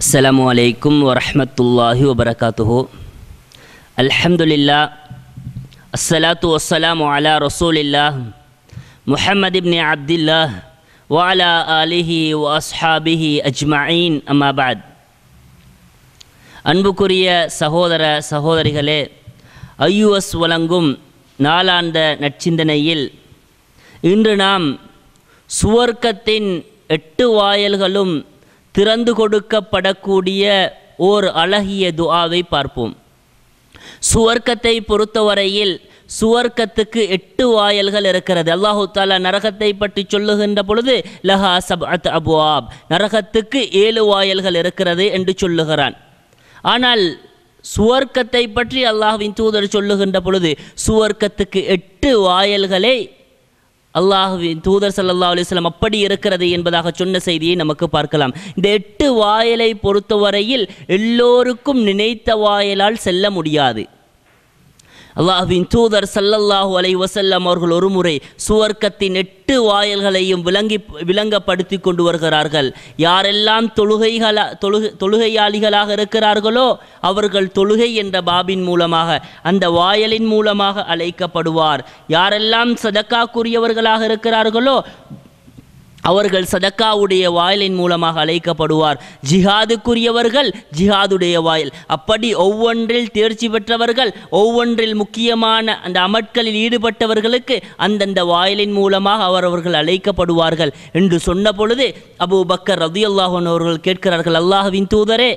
السلام عليكم ورحمة الله وبركاته الحمد لله الصلاة والسلام على رسول الله محمد بن عبد الله وعلى آله وأصحابه أجمعين أما بعد அன்புக்குரிய சகோதர சகோதரிகளே ஐயுஎஸ் வழங்கும் நாளாந்த நற்சிந்தனையில் இன்று நாம் சுவர்க்கத்தின் எட்டு வாயல்களும் திறந்து கொடுக்கப்படக்கூடிய ஓர் அழகிய துஆவை பார்ப்போம். சுவர்க்கத்தை பொறுத்தவரையில் சுவர்க்கத்துக்கு எட்டு வாயல்கள் இருக்கிறது. அல்லாஹு தாலா நரகத்தை பற்றி சொல்லுகின்ற பொழுது லஹா சப்அத் அபுவாப் நரகத்துக்கு ஏழு வாயல்கள் இருக்கிறது என்று சொல்லுகிறான். ஆனால் சுவர்க்கத்தை பற்றி அல்லாஹ்வின் தூதர் சொல்லுகின்ற பொழுது சுவர்க்கத்துக்கு எட்டு வாயல்களை அல்லாஹுவின் தூதர் சல்லா அலிஸ்லாம் அப்படி இருக்கிறது என்பதாக சொன்ன செய்தியை நமக்கு பார்க்கலாம். இந்த எட்டு வாயலை பொறுத்தவரையில் எல்லோருக்கும் நினைத்த வாயலால் செல்ல முடியாது. அல்லாஹுவின் தூதர் ஸல்லல்லாஹு அலை வசல்லம் அவர்கள் ஒருமுறை சுவர்க்கத்தின் எட்டு வாயல்களையும் விளங்கி விளங்கப்படுத்தி கொண்டு வருகிறார்கள். யாரெல்லாம் தொழுகைகளா தொழுகை தொழுகையாளிகளாக இருக்கிறார்களோ அவர்கள் தொழுகை என்ற பாபின் மூலமாக அந்த வாயலின் மூலமாக அழைக்கப்படுவார். யாரெல்லாம் சதக்காக்குரியவர்களாக இருக்கிறார்களோ அவர்கள் சதக்காவுடைய வாயிலின் மூலமாக அழைக்கப்படுவார். ஜிஹாதுக்குரியவர்கள் ஜிஹாதுடைய வாயில். அப்படி ஒவ்வொன்றில் தேர்ச்சி பெற்றவர்கள் ஒவ்வொன்றில் முக்கியமான அந்த அமட்களில் ஈடுபட்டவர்களுக்கு அந்தந்த வாயிலின் மூலமாக அவரவர்கள் அழைக்கப்படுவார்கள். என்று சொன்ன பொழுது அபூ பக்கர் ரதியுல்லாஹன் அவர்கள் கேட்கிறார்கள் அல்லாஹ்வின் தூதரே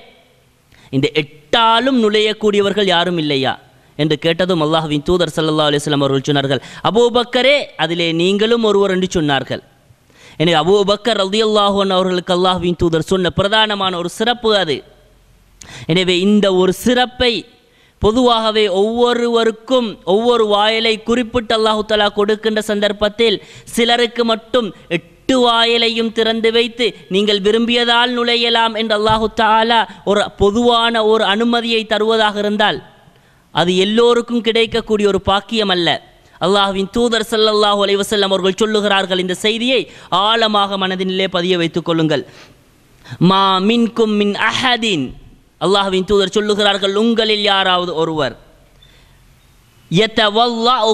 இந்த எட்டாலும் நுழையக்கூடியவர்கள் யாரும் இல்லையா? என்று கேட்டதும் அல்லாஹ்வின் தூதர் சல்லா அலிஸ்லாம் அவர்கள் சொன்னார்கள் அபூபக்கரே அதிலே நீங்களும் ஒருவர் என்று சொன்னார்கள். எனவே ரதி ரலியல்லாஹு அவர்களுக்கு அல்லாஹுவின் தூதர் சொன்ன பிரதானமான ஒரு சிறப்பு அது. எனவே இந்த ஒரு சிறப்பை பொதுவாகவே ஒவ்வொருவருக்கும் ஒவ்வொரு வாயிலை குறிப்பிட்டு அல்லாஹு தலா கொடுக்கின்ற சந்தர்ப்பத்தில் சிலருக்கு மட்டும் எட்டு வாயிலையும் திறந்து வைத்து நீங்கள் விரும்பியதால் நுழையலாம் என்று அல்லாஹு தாலா ஒரு பொதுவான ஒரு அனுமதியை தருவதாக இருந்தால் அது எல்லோருக்கும் கிடைக்கக்கூடிய ஒரு பாக்கியம் அல்ல. அல்லாஹுவின் தூதர் ஸல்லல்லாஹு அலைவசல்லம் அவர்கள் சொல்லுகிறார்கள் இந்த செய்தியை ஆழமாக மனதினிலே பதிய வைத்துக் கொள்ளுங்கள். மா மின்கும் மின் அஹதின். அல்லாஹ்வின் தூதர் சொல்லுகிறார்கள் உங்களில் யாராவது ஒருவர் யத்தவல்லாஹு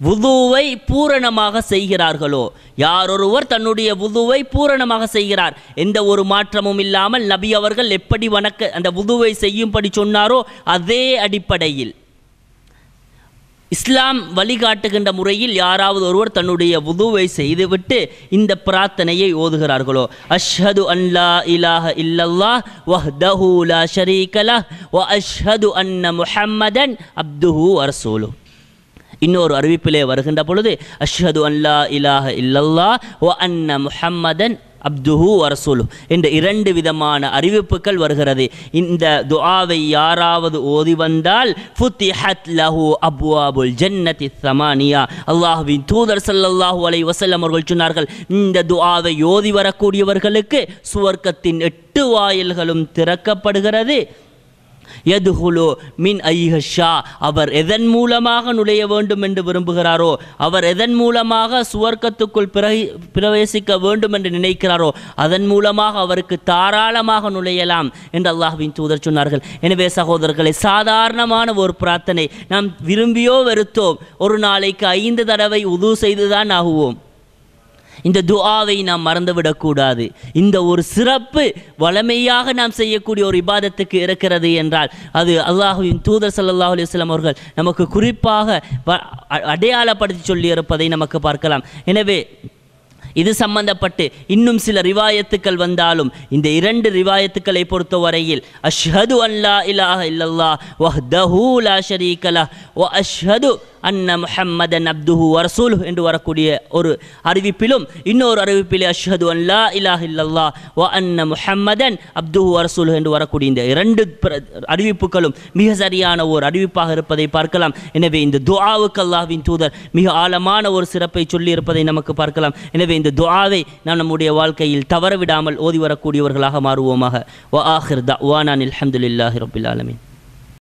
வுதுவை பூரணமாக செய்கிறார்களோ யாரொருவர் தன்னுடைய வுதுவை பூரணமாக செய்கிறார் எந்த ஒரு மாற்றமும் இல்லாமல் நபி அவர்கள் எப்படி வணக்க அந்த வுதுவை செய்யும்படி சொன்னாரோ அதே அடிப்படையில். இஸ்லாம் வழிகாட்டுகின்ற முறையில் யாராவது ஒருவர் தன்னுடைய உதுவை செய்துவிட்டு இந்த பிரார்த்தனையை ஓதுகிறார்களோ? அஷ்ஹது அல்லா இலாஹ இல்லல்லா வஹ்தஹு லா ஷரீகலா வ அஷ்ஹது அன்ன முஹம்மதன் அப்துஹு அரசூலு இன்னொரு அறிவிப்பிலே வருகின்ற பொழுது அஷ்ஹது அல்லா இலாஹ இல்லல்லா வ அன்ன முஹம்மதன் அப்துஹு அரசூலு என்ற இரண்டு விதமான அறிவிப்புகள் வருகிறது. இந்த துஆவை யாராவது ஓதி வந்தால் ஃபுத்திஹத் லஹு அப்வாபுல் ஜன்னதி சமானியா அல்லாஹுவின் தூதர் ஸல்லல்லாஹு அலை வசல்லம் அவர்கள் சொன்னார்கள் இந்த துஆவை ஓதி வரக்கூடியவர்களுக்கு சுவர்க்கத்தின் எட்டு வாயில்களும் திறக்கப்படுகிறது. எதுகுலு மின் ஐஹஷா. அவர் எதன் மூலமாக நுழைய வேண்டும் என்று விரும்புகிறாரோ அவர் எதன் மூலமாக சுவர்க்கத்துக்குள் பிரவேசிக்க வேண்டும் என்று நினைக்கிறாரோ அதன் மூலமாக அவருக்கு தாராளமாக நுழையலாம் என்று அல்லாஹ்வின் தூதர் சொன்னார்கள். எனவே சகோதரர்களை சாதாரணமான ஒரு பிரார்த்தனை நாம் விரும்பியோ வெறுத்தோம் ஒரு நாளைக்கு ஐந்து தடவை உது செய்துதான் ஆகுவோம். இந்த துஆவை நாம் மறந்துவிடக்கூடாது. இந்த ஒரு சிறப்பு வளமையாக நாம் செய்யக்கூடிய ஒரு இபாதத்துக்கு இருக்கிறது என்றால் அது அல்லாஹுவின் தூதர் சல்லாஹ் அலுவலாம் அவர்கள் நமக்கு குறிப்பாக அ- அடையாளப்படுத்தி சொல்லியிருப்பதை நமக்கு பார்க்கலாம். எனவே இது சம்பந்தப்பட்டு இன்னும் சில ரிவாயத்துக்கள் வந்தாலும் இந்த இரண்டு ரிவாயத்துக்களை பொறுத்தவரையில் அஷ்ஹது அல்லா இலாஹ இல்லல்லா வஹ்தஹு லா ஷரீக வ அஷ்ஹது அன்ன முஹம்மதன் அப்துஹு வரசூல் என்று வரக்கூடிய ஒரு அறிவிப்பிலும் இன்னொரு அறிவிப்பிலே அஷ்ஹது அல்லா இலாஹ் இல்லல்லா வ அன்ன முஹம்மதன் அப்துஹு வரசூல் என்று வரக்கூடிய இந்த இரண்டு பிர- அறிவிப்புகளும் மிக சரியான ஒரு அறிவிப்பாக இருப்பதை பார்க்கலாம். எனவே இந்த துஆவுக்கு அல்லாஹ்வின் தூதர் மிக ஆழமான ஒரு சிறப்பை சொல்லி இருப்பதை நமக்கு பார்க்கலாம். எனவே இந்த துஆவை நாம் நம்முடைய வாழ்க்கையில் தவறவிடாமல் ஓதி வரக்கூடியவர்களாக மாறுவோமாக. வ ஆஹிர் தஅவானா அலமதுல்லாஹி ரப்பில் ஆலமின்.